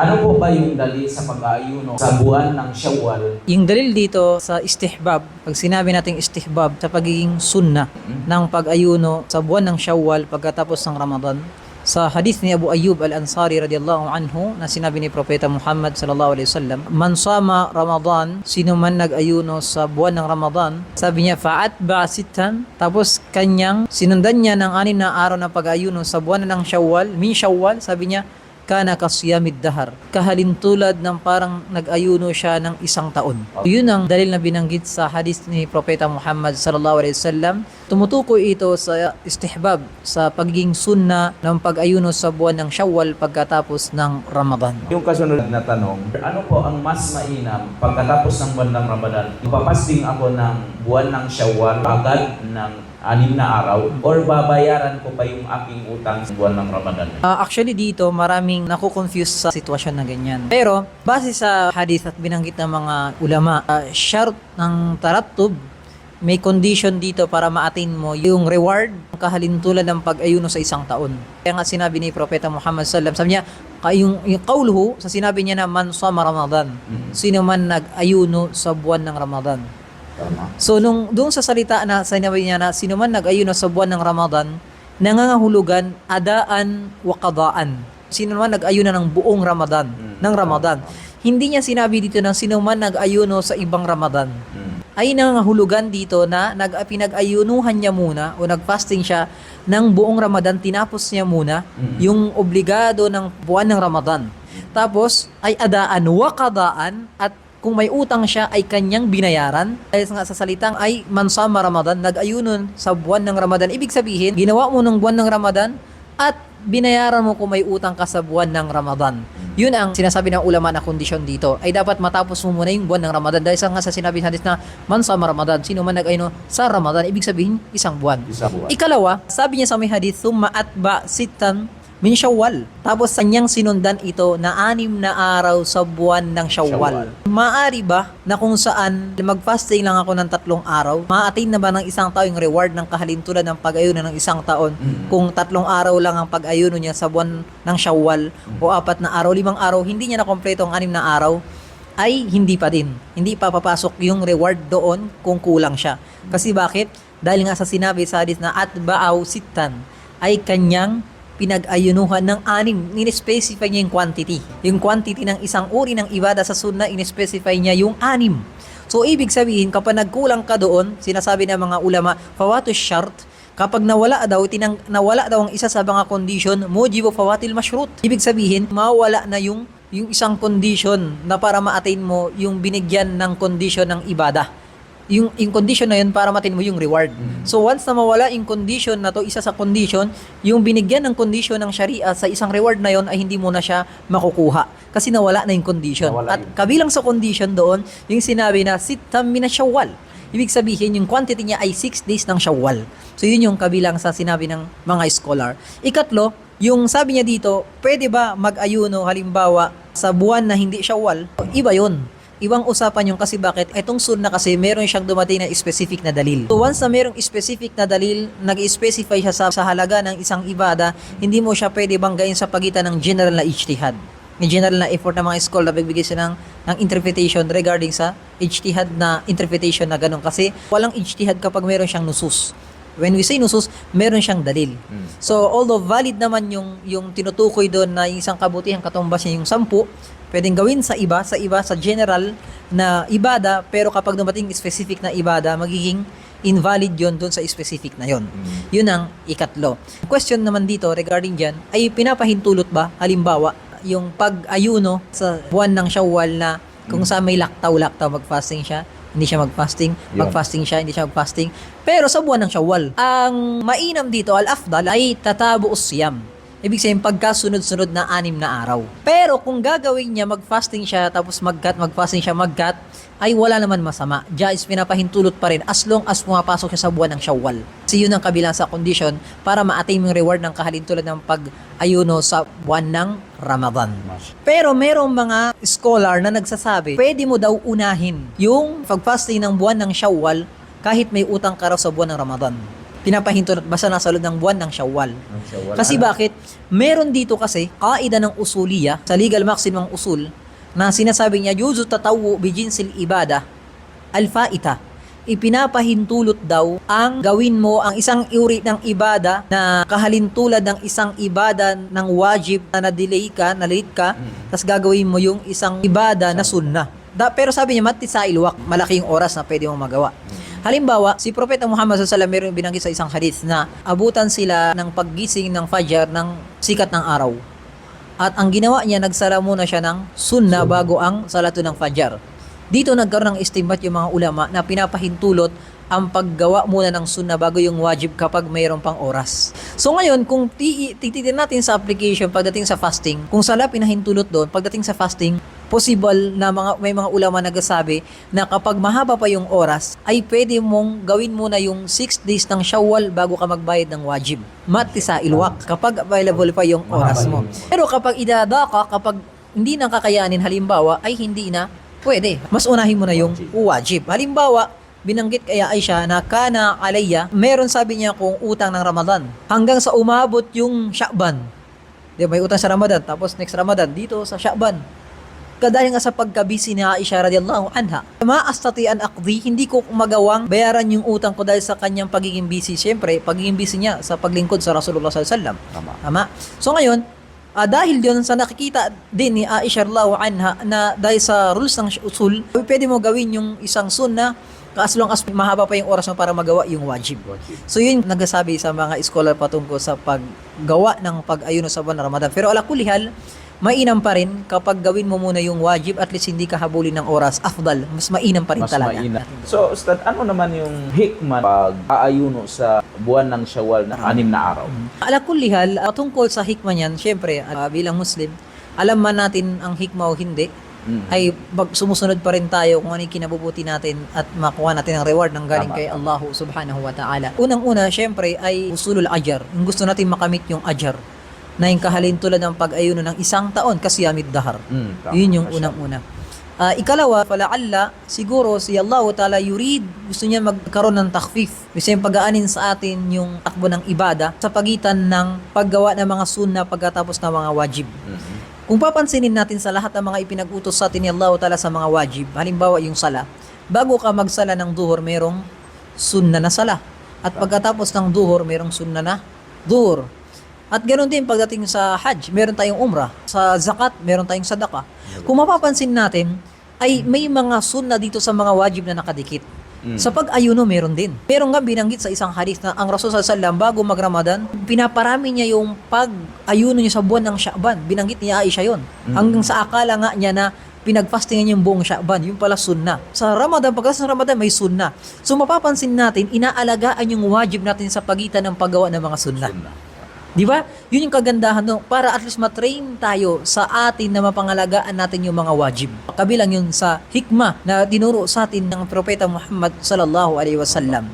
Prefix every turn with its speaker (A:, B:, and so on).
A: Ano po ba yung dali sa pag-aayuno sa buwan ng Shawwal?
B: Yung dalil dito sa istihbab, pag sinabi nating istihbab sa pagiging sunna ng pag-ayuno sa buwan ng Shawwal pagkatapos ng Ramadan, sa hadith ni Abu Ayyub al-Ansari radiyallahu anhu na sinabi ni Propeta Muhammad sallallahu alaihi wasallam, man sama Ramadan, sino man nag-ayuno sa buwan ng Ramadan, sabi niya fa'at ba'sitan, tapos kanyang sinundan niya ng anim na araw na pag-ayuno sa buwan ng Shawwal, min Shawwal, sabi niya kana kasiyamid dahar. Kahalintulad ng parang nag-ayuno siya ng isang taon. Yun ang dalil na binanggit sa hadith ni Propeta Muhammad sallallahu alaihi wasallam. Tumutukoy ito sa istihbab, sa pagiging sunna ng pag-ayuno sa buwan ng Shawwal pagkatapos ng Ramadan.
A: Yung kasunod na tanong, ano po ang mas mainam pagkatapos ng buwan ng Ramadan? Ipapasting ako ng buwan ng Shawwal agad ng anim na araw or babayaran ko pa yung aking utang sa buwan ng Ramadan?
B: Ah, actually dito maraming nakukonfuse sa sitwasyon na ganyan. Pero base sa hadith at binanggit ng mga ulama, uh, shart ng tarattub may condition dito para ma-attain mo yung reward kahalintulad ng pag-ayuno sa isang taon. Kaya nga sinabi ni Propeta Muhammad wasallam, sabi niya, yung, yung qawluhu, sa sinabi niya na man sama Ramadan,
A: Mhm.
B: sino man nag-ayuno sa buwan ng Ramadan.
A: Tama.
B: So nung doon sa salita na sinabi niya na sino man nag-ayuno sa buwan ng Ramadan, nangangahulugan adaan wa qadaan. Sino man nag-ayuno ng buong Ramadan,
A: Mm.
B: ng Ramadan. Hindi niya sinabi dito na sino man nag-ayuno sa ibang Ramadan.
A: Mm.
B: Ay nangangahulugan dito na nag pinag-ayunuhan niya muna o nag-fasting siya ng buong Ramadan, tinapos niya muna
A: Mm.
B: yung obligado ng buwan ng Ramadan. Tapos ay adaan wa qadaan at kung may utang siya ay kanyang binayaran. Dahil nga sa salitang ay mansama Ramadan, nag-ayunon sa buwan ng Ramadan. Ibig sabihin, ginawa mo ng buwan ng Ramadan at binayaran mo kung may utang ka sa buwan ng Ramadan. Yun ang sinasabi ng ulama na kondisyon dito. Ay dapat matapos mo muna yung buwan ng Ramadan. Dahil sa nga sa sinabi sa hadith na mansama Ramadan, sino man nag-ayuno sa Ramadan, ibig sabihin isang buwan.
A: Isang buwan.
B: Ikalawa, sabi niya sa may hadith, thumma atba sitan min Shawwal. Tapos kanyang sinundan ito na anim na araw sa buwan ng Shawwal. Maari ba na kung saan mag-fasting lang ako ng tatlong araw, ma-attain na ba ng isang tao yung reward ng kahalintulad ng pag-ayuno ng isang taon
A: Mm.
B: kung tatlong araw lang ang pag-ayuno niya sa buwan ng Shawwal o apat na araw, limang araw, hindi niya na kompleto ang anim na araw, ay hindi pa din. Hindi pa papasok yung reward doon kung kulang siya. Kasi bakit? Dahil nga sa sinabi sa hadith na at ba'aw sitan ay kanyang pinag-ayunuhan ng anim. In-specify niya yung quantity. Yung quantity ng isang uri ng ibada sa sunna, in-specify niya yung anim. So, ibig sabihin, kapag nagkulang ka doon, sinasabi ng mga ulama, fawatu shart, kapag nawala daw, tinang, nawala daw ang isa sa mga condition, mujibu fawatil mashrut. Ibig sabihin, mawala na yung yung isang condition na para ma-attain mo yung binigyan ng condition ng ibada. Yung, yung condition na yun para matin mo yung reward.
A: Mm.
B: So once na mawala yung condition na to, isa sa condition, yung binigyan ng condition ng sharia sa isang reward na yon ay hindi mo na siya makukuha. Kasi nawala na yung condition.
A: Nawala
B: At
A: yun.
B: kabilang sa condition doon, yung sinabi na sitam mina shawwal. Ibig sabihin, yung quantity niya ay 6 days ng shawwal. So yun yung kabilang sa sinabi ng mga scholar. Ikatlo, yung sabi niya dito, pwede ba mag-ayuno halimbawa sa buwan na hindi shawwal? Iba yun. Ibang usapan yung kasi bakit etong sunna kasi meron siyang dumating na specific na dalil. So once na merong specific na dalil, nag-specify siya sa, sa halaga ng isang ibada, hindi mo siya pwede banggain sa pagitan ng general na ijtihad. Yung general na effort ng mga scholar na bibigay sila ng, ng interpretation regarding sa ijtihad na interpretation na ganun. Kasi walang ijtihad kapag meron siyang nusus. When we say nusus, meron siyang dalil.
A: Mm.
B: So, although valid naman yung, yung tinutukoy doon na yung isang kabutihan katumbas niya yung sampu, pwedeng gawin sa iba, sa iba, sa general na ibada, pero kapag dumating specific na ibada, magiging invalid yon doon sa specific na yon.
A: Mm.
B: Yun ang ikatlo. Question naman dito regarding dyan, ay pinapahintulot ba, halimbawa, yung pag-ayuno sa buwan ng Shawwal na kung saan may laktaw-laktaw mag-fasting siya, hindi siya mag-fasting,
A: Yun.
B: mag-fasting siya, hindi siya mag-fasting. Pero sa buwan ng Shawwal, ang mainam dito, al-afdal, ay tatabu siyam. Ibig sabihin, pagkasunod-sunod na anim na araw. Pero kung gagawin niya, mag-fasting siya, tapos mag-gat, mag-fasting siya, mag-gat, ay wala naman masama. Diyan is pinapahintulot pa rin as long as pumapasok siya sa buwan ng Shawwal. Kasi yun ang kabilang sa condition para ma-attain yung reward ng kahalintulad ng pag-ayuno sa buwan ng Ramadan. Pero merong mga scholar na nagsasabi, pwede mo daw unahin yung pag-fasting ng buwan ng Shawwal kahit may utang ka raw sa buwan ng Ramadan. Pinapahintulot basta nasa loob ng buwan ng Shawwal. Kasi
A: Ano?
B: bakit? Meron dito kasi kaida ng usuliya sa legal maximum usul na sinasabi niya yuzu tatawu bijinsil ibada alfaita ipinapahintulot daw ang gawin mo ang isang uri ng ibada na kahalintulad ng isang ibada ng wajib na na-delay ka, na late ka,
A: Mm.
B: tapos gagawin mo yung isang ibada na sunnah. Da, pero sabi niya, mati sa ilwak, malaki yung oras na pwede mong magawa. Halimbawa, si Propeta Muhammad SAW meron binanggit sa isang hadith na abutan sila ng paggising ng Fajr ng sikat ng araw. At ang ginawa niya, nagsala muna siya ng sunna bago ang salatu ng Fajr. Dito nagkaroon ng istimbat yung mga ulama na pinapahintulot ang paggawa muna ng sunna bago yung wajib kapag mayroon pang oras. So ngayon, kung ti- tititin natin sa application pagdating sa fasting, kung sala pinahintulot doon, pagdating sa fasting, possible na mga may mga ulama nagsasabi na kapag mahaba pa yung oras, ay pwede mong gawin muna yung 6 days ng Shawwal bago ka magbayad ng wajib. Mati sa ilwak kapag available pa yung oras mo. Pero kapag idada ka, kapag hindi na kakayanin halimbawa, ay hindi na pwede. Mas unahin mo na yung wajib. Halimbawa, binanggit kaya Aisha na kana alayya, meron sabi niya kung utang ng Ramadan. Hanggang sa umabot yung Sha'ban. Di ba, may utang sa Ramadan, tapos next Ramadan, dito sa Sha'ban. Kadahil nga sa pagkabisi ni Aisha radiyallahu anha, maastati an aqdi, hindi ko magawang bayaran yung utang ko dahil sa kanyang pagiging busy. Siyempre, pagiging busy niya sa paglingkod sa Rasulullah sallallahu alaihi wasallam.
A: Tama.
B: Tama. So ngayon, ah, dahil diyon sa nakikita din ni Aisha radhiyallahu anha na dahil sa rules ng usul, pwede mo gawin yung isang sunna as long as mahaba pa yung oras mo para magawa yung wajib.
A: Wajib.
B: So yun nagsasabi sa mga scholar patungkol sa paggawa ng pag-ayuno sa buwan ng Ramadan. Pero ala kulihal, mainam pa rin kapag gawin mo muna yung wajib at least hindi ka habulin ng oras. Afdal, mas mainam pa rin
A: Mas
B: talaga.
A: mainam. So, Ustad, ano naman yung hikmah pag aayuno sa buwan ng Shawwal na anim na araw?
B: Ala kullihal, uh, tungkol sa hikmah niyan, syempre, uh, bilang Muslim, alam man natin ang hikmah o hindi,
A: Mm.
B: ay pag sumusunod pa rin tayo kung ano yung kinabubuti natin at makuha natin ang reward ng galing
A: Tama,
B: kay Allah subhanahu wa ta'ala. Unang-una, syempre, ay usulul ajar. Gusto natin makamit yung ajar na yung kahalin tulad ng pag-ayuno ng isang taon kasi amid dahar.
A: Mm, tama.
B: Yun yung unang-una. Ah, ikalawa, palaalla, siguro si Allah Ta'ala yurid, gusto niya magkaroon ng takfif. Gusto niya pagaanin sa atin yung takbo ng ibada sa pagitan ng paggawa ng mga sunna pagkatapos ng mga wajib.
A: Mhm.
B: Kung papansinin natin sa lahat ng mga ipinag-utos sa atin ni Allah Ta'ala sa mga wajib, halimbawa yung sala, bago ka magsala ng duhur, merong sunna na sala. At pagkatapos ng duhur, merong sunna na duhur. At ganoon din pagdating sa hajj, meron tayong umrah. Sa zakat, meron tayong sadaka. Kung mapapansin natin, ay may mga sunna dito sa mga wajib na nakadikit.
A: Mm.
B: Sa pag-ayuno, meron din. Pero nga binanggit sa isang hadith na ang Rasul sallallahu bago mag-Ramadan, pinaparami niya yung pag-ayuno niya sa buwan ng Sha'ban. Binanggit niya Aisha yon.
A: Mm.
B: Hanggang sa akala nga niya na pinagfastingan niya yung buong Sha'ban. Yung pala sunna. Sa Ramadan, pagkas ng Ramadan, may sunna. So mapapansin natin, inaalagaan yung wajib natin sa pagitan ng paggawa ng mga sunna.
A: Sunna.
B: Di ba? Yun yung kagandahan no? para at least matrain tayo sa atin na mapangalagaan natin yung mga wajib. Kabilang yun sa hikmah na tinuro sa atin ng Propeta Muhammad sallallahu alaihi wasallam.